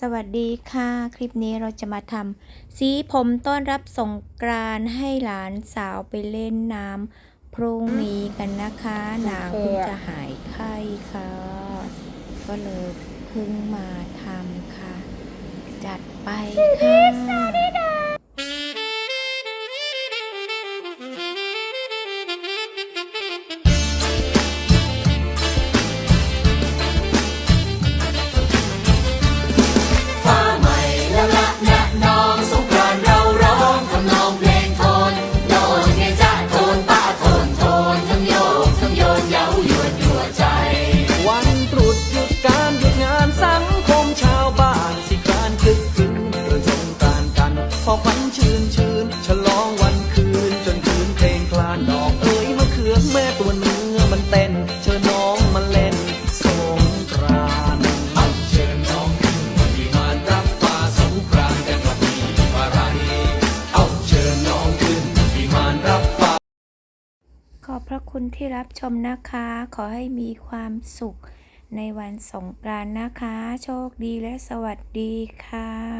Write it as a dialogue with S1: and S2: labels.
S1: สวัสดีค่ะ คลิปนี้เราจะมาทำสีผมต้อนรับสงกรานต์ให้หลานสาวไปเล่นน้ำพรุ่งนี้กันนะคะนางเพิ่งจะหายไข้ค่ะ ก็เลยเพิ่งมาทำค่ะ จัดไปค่ะ
S2: พอควันชื่นชื่นฉลองวันคืน จนคืนเพลงคลานดอกเอ๋ยมะเขือแม่ตัวเนื้อมันเต้น เชิญน้องมาเล่นสงกรานต์
S3: เอาเชิญน้องขึ้นที่งานรับฟ้าสงกรานต์กันกับมีอะไรเอาเชิญน้องขึ้นที่งานรับฟ้า
S1: ขอบพระคุณที่รับชมนะคะ ขอให้มีความสุขในวันสงกรานต์นะคะ โชคดีและสวัสดีค่ะ